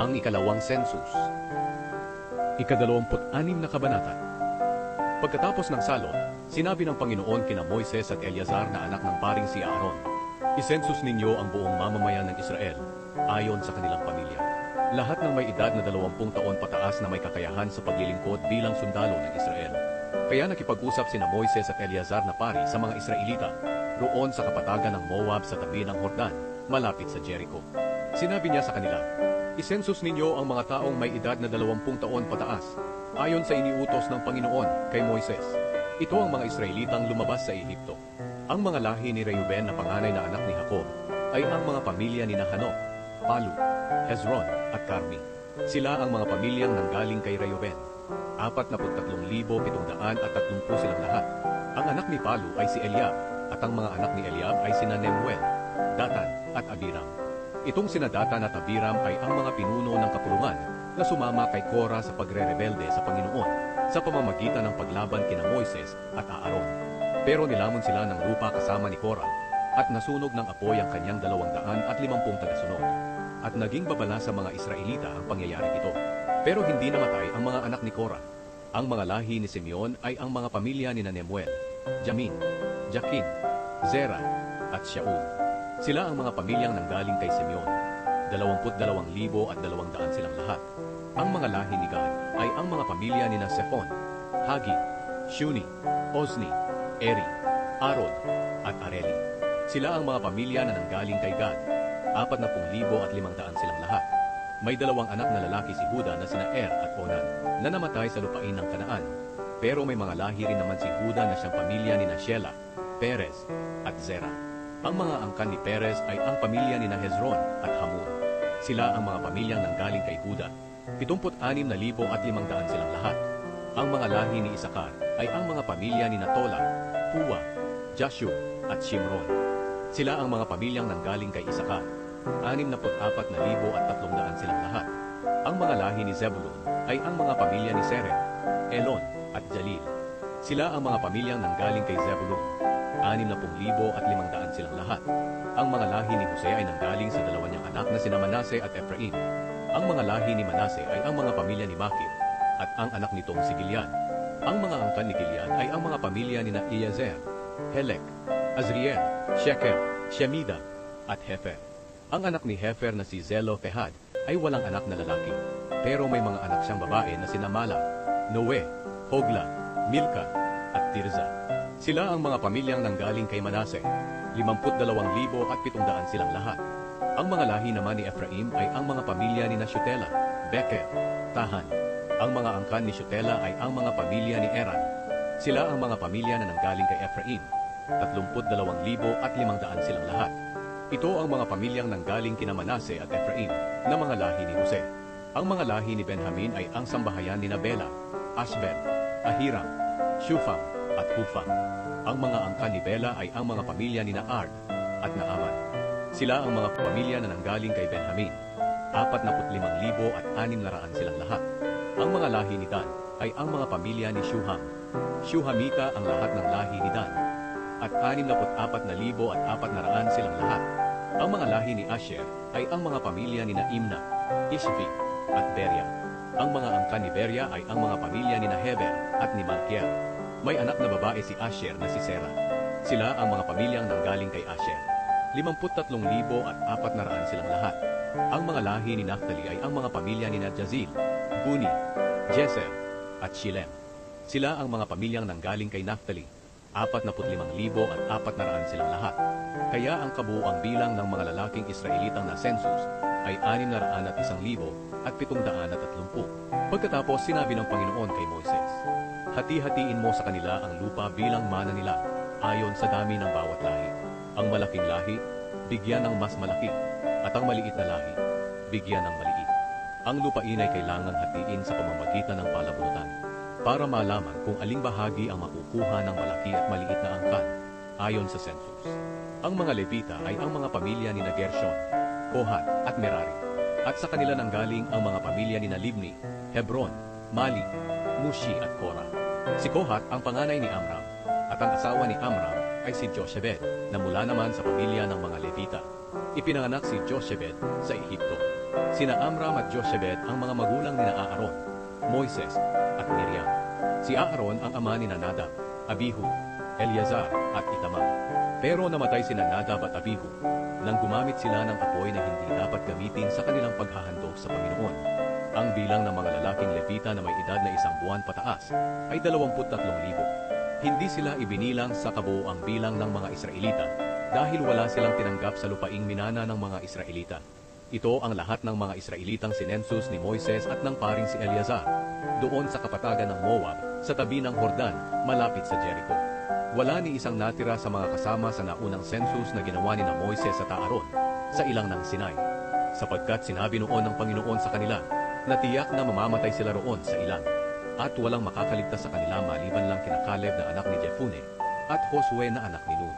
Ang ikalawang census. Ikadalawamput-anim na kabanata. Pagkatapos ng salot, sinabi ng Panginoon kina Moises at Eleazar na anak ng paring si Aaron, Isensus ninyo ang buong mamamayan ng Israel, ayon sa kanilang pamilya. Lahat ng may edad na dalawampung taon pataas na may kakayahan sa paglilingkod bilang sundalo ng Israel. Kaya nakipag-usap sina Moises at Eleazar na pari sa mga Israelita, roon sa kapatagan ng Moab sa tabi ng Hordan, malapit sa Jericho. Sinabi niya sa kanila, Isensus ninyo ang mga taong may edad na dalawampung taon pataas, ayon sa iniutos ng Panginoon kay Moises. Ito ang mga Israelitang lumabas sa Ehipto. Ang mga lahi ni Reuben na panganay na anak ni Jacob ay ang mga pamilya ni Hanok, Palu, Hezron at Carmi. Sila ang mga pamilyang nanggaling kay Reuben. Apat na pagtatlong libo, pitong daan at tatlumpu silang lahat. Ang anak ni Palu ay si Eliab, at ang mga anak ni Eliab ay sina Nemuel, Datan at Abiram. Itong sina Datan at Abiram ay ang mga pinuno ng kapulungan na sumama kay Kora sa pagre-rebelde sa Panginoon sa pamamagitan ng paglaban kina Moises at Aaron. Pero nilamon sila ng lupa kasama ni Kora at nasunog ng apoy ang kanyang dalawang daan at limampung tagasunod. At naging babala sa mga Israelita ang pangyayaring ito. Pero hindi namatay ang mga anak ni Kora. Ang mga lahi ni Simeon ay ang mga pamilya ni Nemuel, Jamin, Jakin, Zera, at Shaul. Sila ang mga pamilyang nanggaling kay Simeon. Dalawamput dalawang libo at dalawang daan silang lahat. Ang mga lahi ni Gad ay ang mga pamilya ni Sephon, Hagi, Shuni, Ozni, Eri, Arod, at Areli. Sila ang mga pamilya na nanggaling kay Gad. Apat na pung libo at limang daan silang lahat. May dalawang anak na lalaki si Huda na sina Er at Onan na namatay sa lupain ng Kanaan. Pero may mga lahi rin naman si Huda na siyang pamilya ni Shela, Perez, at Zera. Ang mga angkan ni Perez ay ang pamilya ni Hezron at Hamul. Sila ang mga pamilyang nanggaling kay Huda. 76 na libo at limang daan silang lahat. Ang mga lahi ni Isakar ay ang mga pamilya ni Tola, Puwa, Jashub at Shimron. Sila ang mga pamilyang nanggaling kay Isakar. 64 na libo at tatlong daan silang lahat. Ang mga lahi ni Zebulun ay ang mga pamilya ni Serem, Elon at Jalil. Sila ang mga pamilyang nanggaling kay Zebulun. 60 libo at limang daan silang lahat. Ang mga lahi ni Jose ay nanggaling sa dalawa niyang anak na sina Manase at Ephraim. Ang mga lahi ni Manase ay ang mga pamilya ni Makir at ang anak nitong si Gilead. Ang mga angkan ni Gilead ay ang mga pamilya ni na Helek, Azriel, Sheker, Shemida, at Hefer. Ang anak ni Hefer na si Zelo Fehad ay walang anak na lalaki, pero may mga anak siyang babae na sina Mala, Noe, Hogla, Milka, at Tirza. Sila ang mga pamilyang nanggaling kay Manase, 52,000 at 700 silang lahat. Ang mga lahi naman ni Ephraim ay ang mga pamilya ni Shutela, Beker, Tahan. Ang mga angkan ni Shutela ay ang mga pamilya ni Eran. Sila ang mga pamilya na nanggaling kay Ephraim, 32,000 at 500 silang lahat. Ito ang mga pamilyang nanggaling kina Manase at Ephraim na mga lahi ni Jose. Ang mga lahi ni Benjamin ay ang sambahayan ni Nabela, Asbel, Ahiram, Shufam, at Hufam. Ang mga angkan ni Bela ay ang mga pamilya ni Naard at Naaman. Sila ang mga pamilya na nanggaling kay Benjamin. 45,000 at 600 silang lahat. Ang mga lahi ni Dan ay ang mga pamilya ni Shuham. Shuhamita ang lahat ng lahi ni Dan. At 64,000 at 400 silang lahat. Ang mga lahi ni Asher ay ang mga pamilya ni Naimna, Ishvi, at Beria. Ang mga angkan ni Beria ay ang mga pamilya ni Heber at ni Malkiel. May anak na babae si Asher na si Sera. Sila ang mga pamilyang nanggaling kay Asher. 53,000 at 400 silang lahat. Ang mga lahi ni Naphtali ay ang mga pamilya ni Jazil, Buni, Jeser, at Shilem. Sila ang mga pamilyang nanggaling kay Naphtali. 45,000 at 400 silang lahat. Kaya ang kabuuang bilang ng mga lalaking Israelitang na census ay 601,000 at 730. Pagkatapos sinabi ng Panginoon kay Moises, Hati-hatiin mo sa kanila ang lupa bilang mana nila ayon sa dami ng bawat lahi. Ang malaking lahi, bigyan ng mas malaki, at ang maliit na lahi, bigyan ng maliit. Ang lupain ay kailangang hatiin sa pamamagitan ng palabunutan para malaman kung aling bahagi ang makukuha ng malaki at maliit na angkan ayon sa census. Ang mga Levita ay ang mga pamilya ni Gershon, Kohat at Merari. At sa kanila nanggaling ang mga pamilya ni Libni, Hebron, Mali, Mushi at Kora. Si Kohat ang panganay ni Amram, at ang asawa ni Amram ay si Joshebed na mula naman sa pamilya ng mga Levita. Ipinanganak si Joshebed sa Ehipto. Si Sina Amram at Jochebed ang mga magulang ni Aaron, Moises at Miriam. Si Aaron ang ama ni Nadab, Abihu, Eleazar at Itamar. Pero namatay sina Nadab at Abihu nang gumamit sila ng apoy na hindi dapat gamitin sa kanilang paghahandog sa Panginoon. Ang bilang ng mga lalaking Levita na may edad na isang buwan pataas ay 23,000. Hindi sila ibinilang sa kabuoang bilang ng mga Israelita dahil wala silang tinanggap sa lupaing minana ng mga Israelita. Ito ang lahat ng mga Israelitang sinensus ni Moises at ng paring si Eleazar, doon sa kapatagan ng Moab, sa tabi ng Hordan, malapit sa Jericho. Wala ni isang natira sa mga kasama sa naunang census na ginawa ni na Moises at Aaron sa ilang ng Sinai, sapagkat sinabi noon ng Panginoon sa kanila na tiyak na mamamatay sila roon sa ilang, at walang makakaligtas sa kanila maliban lang kina Caleb na anak ni Jepune at Josue na anak ni Nun.